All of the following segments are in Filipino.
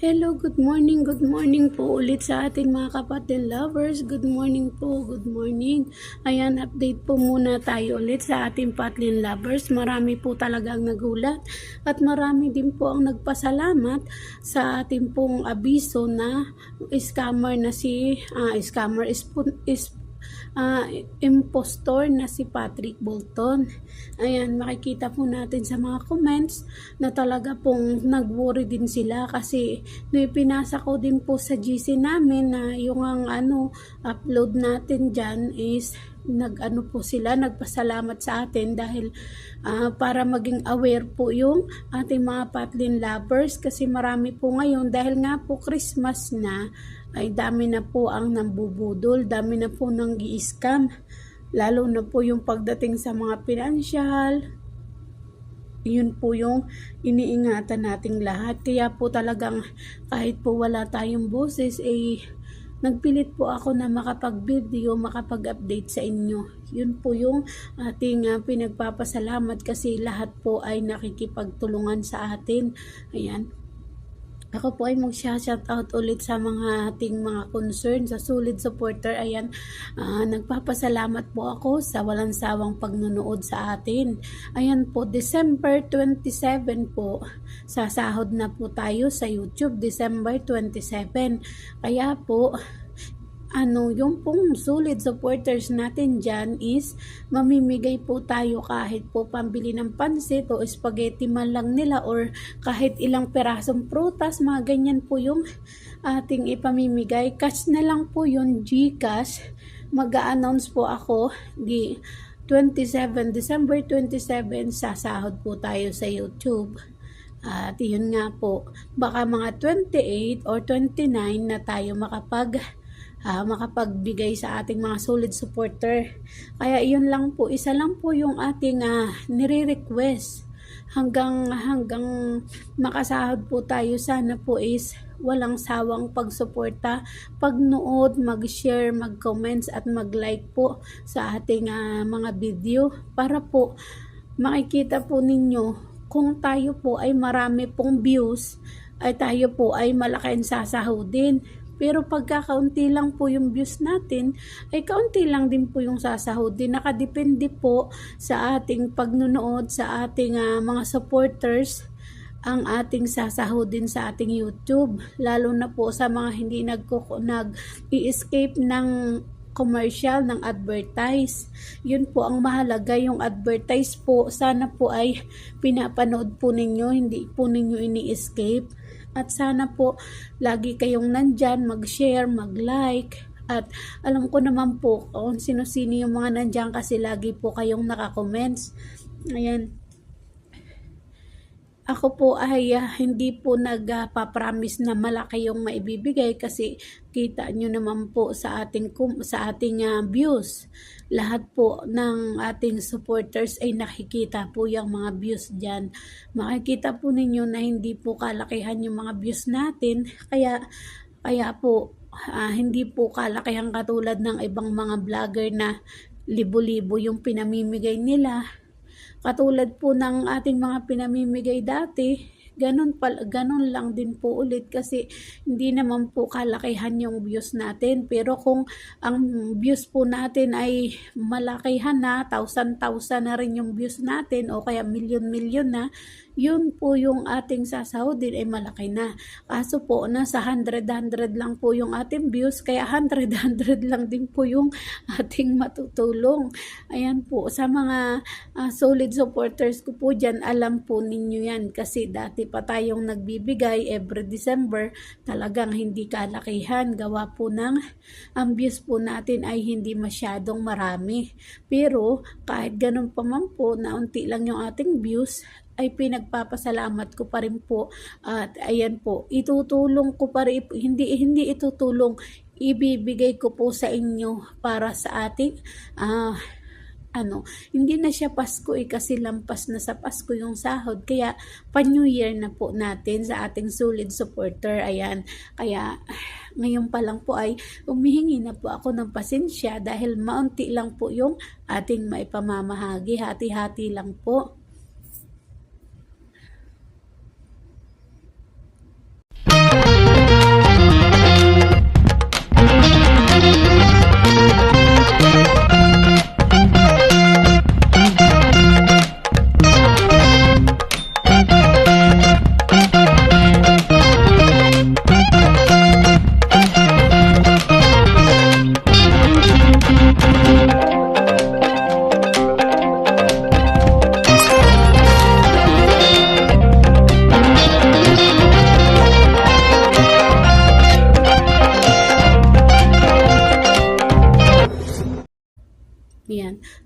Hello, good morning, good morning po ulit sa atin mga kapatid lovers. Good morning po, good morning. Ayan, update po muna tayo ulit sa ating patlin lovers. Marami po talagang nagulat at marami din po ang nagpasalamat sa ating pong abiso na scammer na si, ah, scammer is, is ah, impostor na si Patrick Bolton. Ayan, makikita po natin sa mga comments na talaga pong nag-worry din sila kasi no, pinasa ko din po sa GC namin na yung ang ano, upload natin dyan is nag-ano po sila, nagpasalamat sa atin dahil ah, para maging aware po yung ating mga patlin lovers kasi marami po ngayon dahil nga po Christmas na ay dami na po ang nambubudol, dami na po nang i-scam. Lalo na po yung pagdating sa mga pinansyal, yun po yung iniingatan nating lahat. Kaya po talagang kahit po wala tayong boses, eh, nagpilit po ako na makapag-video, makapag-update sa inyo. Yun po yung ating uh, pinagpapasalamat kasi lahat po ay nakikipagtulungan sa atin. Ayan. Ako po ay mag-shout out ulit sa mga ating mga concern, sa solid supporter. Ayan, uh, nagpapasalamat po ako sa walang sawang pagnunood sa atin. Ayan po, December 27 po, sasahod na po tayo sa YouTube, December 27. Kaya po, ano, yung pong solid supporters natin dyan is mamimigay po tayo kahit po pambili ng pansit o spaghetti man lang nila or kahit ilang perasong prutas, mga ganyan po yung ating ipamimigay. Cash na lang po yung Gcash. Mag-a-announce po ako di 27, December 27, sasahod po tayo sa YouTube. At yun nga po, baka mga 28 or 29 na tayo makapag uh, makapagbigay sa ating mga solid supporter. Kaya iyon lang po, isa lang po yung ating uh, nire-request. Hanggang hanggang makasahod po tayo sana po is walang sawang pagsuporta, pagnood, mag-share, mag-comments at mag-like po sa ating uh, mga video para po makikita po ninyo kung tayo po ay marami pong views ay tayo po ay malaki ang sasahodin pero pagka kaunti lang po yung views natin, ay kaunti lang din po yung sasahodin. Nakadepende po sa ating pagnunood, sa ating uh, mga supporters, ang ating sasahodin sa ating YouTube. Lalo na po sa mga hindi nag-escape ng commercial ng advertise. Yun po ang mahalaga yung advertise po. Sana po ay pinapanood po ninyo, hindi po ninyo ini-escape at sana po lagi kayong nandyan, mag-share, mag-like. At alam ko naman po kung sino-sino yung mga nandyan kasi lagi po kayong naka-comments. Ayan. Ako po ay uh, hindi po nagpapromise uh, na malaki yung maibibigay kasi kita nyo naman po sa ating sa ating uh, views. Lahat po ng ating supporters ay nakikita po yung mga views diyan. Makikita po ninyo na hindi po kalakihan yung mga views natin. Kaya kaya po uh, hindi po kalakihan katulad ng ibang mga vlogger na libo-libo yung pinamimigay nila Katulad po ng ating mga pinamimigay dati, ganun, pal, ganun lang din po ulit kasi hindi naman po kalakihan yung views natin. Pero kung ang views po natin ay malakihan na, thousand-thousand na rin yung views natin o kaya million-million na, yun po yung ating sasahodin ay malaki na. Kaso po, nasa 100-100 lang po yung ating views, kaya 100-100 lang din po yung ating matutulong. Ayan po, sa mga uh, solid supporters ko po dyan, alam po ninyo yan kasi dati pa tayong nagbibigay every December, talagang hindi kalakihan. Gawa po ng ang views po natin ay hindi masyadong marami. Pero kahit ganun pa man po, na unti lang yung ating views, ay pinagpapasalamat ko pa rin po at ayan po itutulong ko pa rin hindi hindi itutulong ibibigay ko po sa inyo para sa ating uh, ano, hindi na siya Pasko eh kasi lampas na sa Pasko yung sahod. Kaya pa New Year na po natin sa ating solid supporter. Ayan. Kaya ngayon pa lang po ay umihingi na po ako ng pasensya dahil maunti lang po yung ating maipamamahagi. Hati-hati lang po.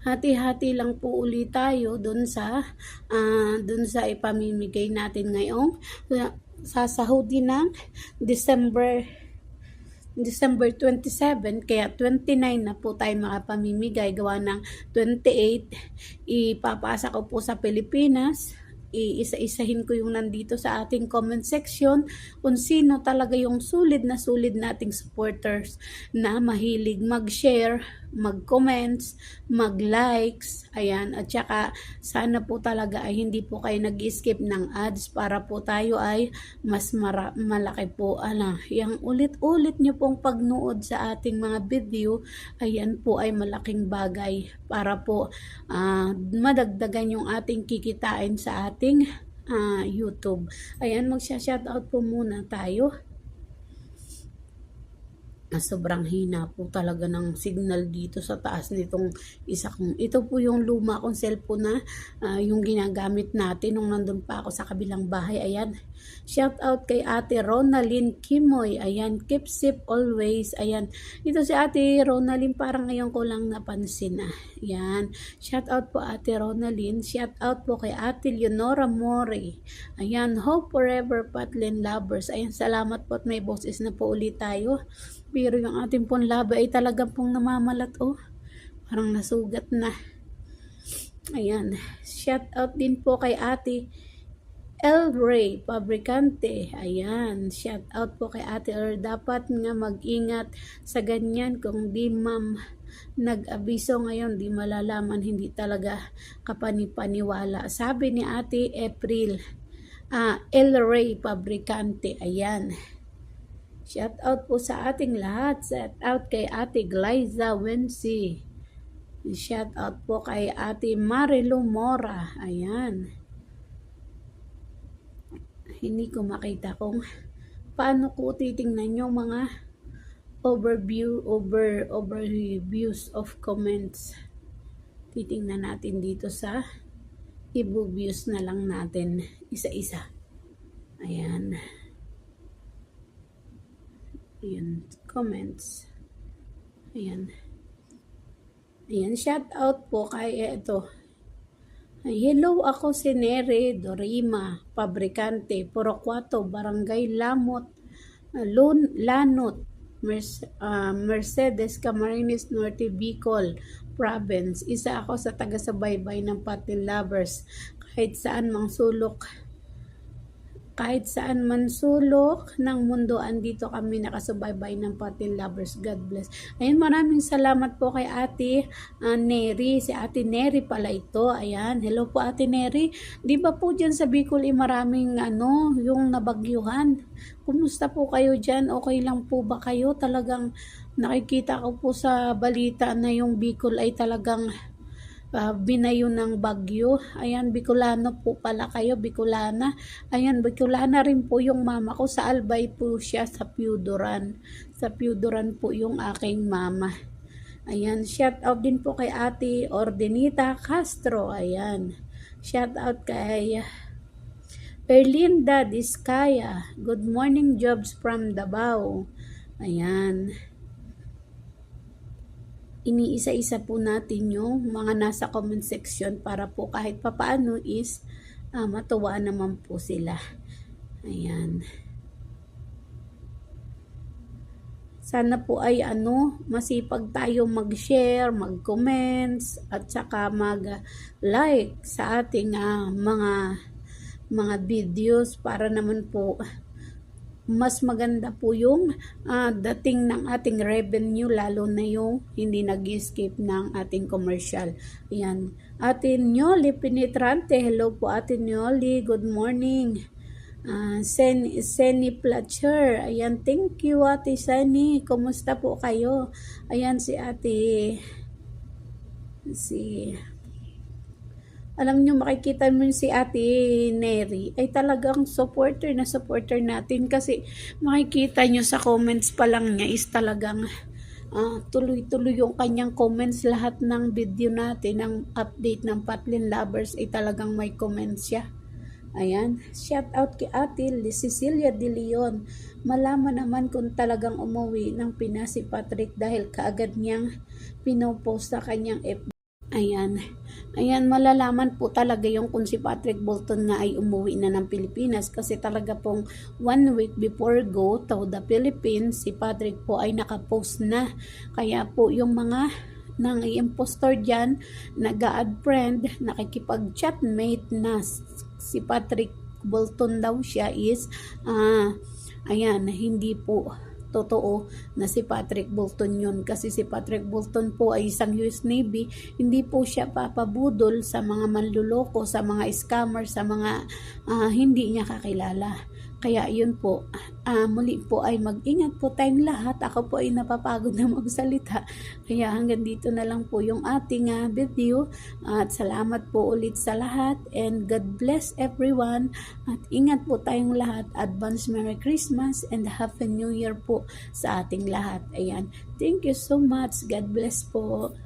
Hati-hati lang po uli tayo dun sa ah, dun sa ipamimigay natin ngayong ah, sasahudi ng December December 27, kaya 29 na po tayo makapamimigay. Gawa ng 28, ipapasa ko po sa Pilipinas. Iisa-isahin ko yung nandito sa ating comment section kung sino talaga yung sulit na sulit nating supporters na mahilig mag-share, mag-comments, mag-likes, ayan, at saka sana po talaga ay hindi po kayo nag-skip ng ads para po tayo ay mas mara- malaki po, ala, yung ulit-ulit nyo pong pagnood sa ating mga video, ayan po ay malaking bagay para po ah, madagdagan yung ating kikitain sa ating ah, YouTube. Ayan, magsha-shoutout po muna tayo na sobrang hina po talaga ng signal dito sa taas nitong isa kong ito po yung luma kong cellphone na ah, yung ginagamit natin nung nandun pa ako sa kabilang bahay. Ayan shout out kay ate Ronalyn Kimoy ayan keep safe always ayan ito si ate Ronalyn parang ngayon ko lang napansin ah ayan shout out po ate Ronalyn shout out po kay ate Leonora More ayan hope forever Patlin lovers ayan salamat po at may boses na po ulit tayo pero yung ating pong laba ay talagang pong namamalat oh. Parang nasugat na. Ayan. Shout out din po kay ate El Ray Fabricante. Ayan. Shout out po kay ate El. Dapat nga mag-ingat sa ganyan kung di ma'am nag-abiso ngayon, di malalaman, hindi talaga kapanipaniwala. Sabi ni ate April, ah, El Ray Fabricante. Ayan. Shout out po sa ating lahat. Shout out kay Ate Glyza Wensi. Shout out po kay Ate Marilu Mora. Ayan. Hindi ko makita kung paano ko titingnan yung mga overview, over, overviews of comments. Titingnan natin dito sa i-views na lang natin isa-isa. Ayan. Ayan, comments. Ayan. Ayan, shout out po kay eh, ito. Hello, ako si Nere Dorima, Pabrikante, Poroquato, Barangay Lamot, Lun, Lanot, Merce- ah, Mercedes Camarines Norte, Bicol, Province. Isa ako sa taga-subaybay ng Patin Lovers. Kahit saan mang sulok kahit saan man sulok ng mundo, andito kami nakasubaybay ng Patin Lovers. God bless. Ayun, maraming salamat po kay Ate uh, Neri. Si Ate Neri pala ito. Ayan, hello po Ate Neri. Di ba po dyan sa Bicol, eh, maraming ano, yung nabagyuhan. Kumusta po kayo dyan? Okay lang po ba kayo? Talagang nakikita ko po sa balita na yung Bicol ay talagang uh, binayo ng bagyo. Ayan, Bicolano po pala kayo, Bicolana. Ayan, Bicolana rin po yung mama ko. Sa Albay po siya sa Piudoran. Sa Piudoran po yung aking mama. Ayan, shout out din po kay ate Ordenita Castro. Ayan, shout out kay Erlinda Diskaya. Good morning, jobs from Davao. Ayan iniisa-isa po natin yung mga nasa comment section para po kahit papaano is uh, matuwa naman po sila. Ayan. Sana po ay ano, masipag tayo mag-share, mag-comments, at saka mag-like sa ating uh, mga mga videos para naman po mas maganda po yung uh, dating ng ating revenue lalo na yung hindi nag-escape ng ating commercial. Ayan. Ate Nyoli Penetrante, hello po Ate Nyoli, good morning. Uh, Sen Seni Platcher, ayan, thank you Ate Seni, kumusta po kayo? Ayan si Ate, si alam nyo, makikita mo si Ate Neri. Ay talagang supporter na supporter natin. Kasi makikita nyo sa comments pa lang niya is talagang uh, tuloy-tuloy yung kanyang comments. Lahat ng video natin, ng update ng Patlin Lovers ay talagang may comments siya. Ayan, shout out kay Ate Cecilia De Leon. Malaman naman kung talagang umuwi ng Pinas si Patrick dahil kaagad niyang pinopost sa kanyang FB Ayan. Ayan, malalaman po talaga yung kung si Patrick Bolton nga ay umuwi na ng Pilipinas kasi talaga pong one week before go to the Philippines, si Patrick po ay nakapost na. Kaya po yung mga nang impostor dyan, nag-add friend, nakikipag-chatmate na si Patrick Bolton daw siya is, ah, ayan, hindi po totoo na si Patrick Bolton yun. Kasi si Patrick Bolton po ay isang US Navy. Hindi po siya papabudol sa mga manluloko sa mga scammer sa mga ah, hindi niya kakilala kaya yun po ah, muli po ay mag-ingat po tayong lahat. Ako po ay napapagod na magsalita. Kaya hanggang dito na lang po yung ating ah, video. At salamat po ulit sa lahat and God bless everyone. At ingat po tayong lahat. Advance Merry Christmas and Happy New Year po sa ating lahat. Ayan. Thank you so much. God bless po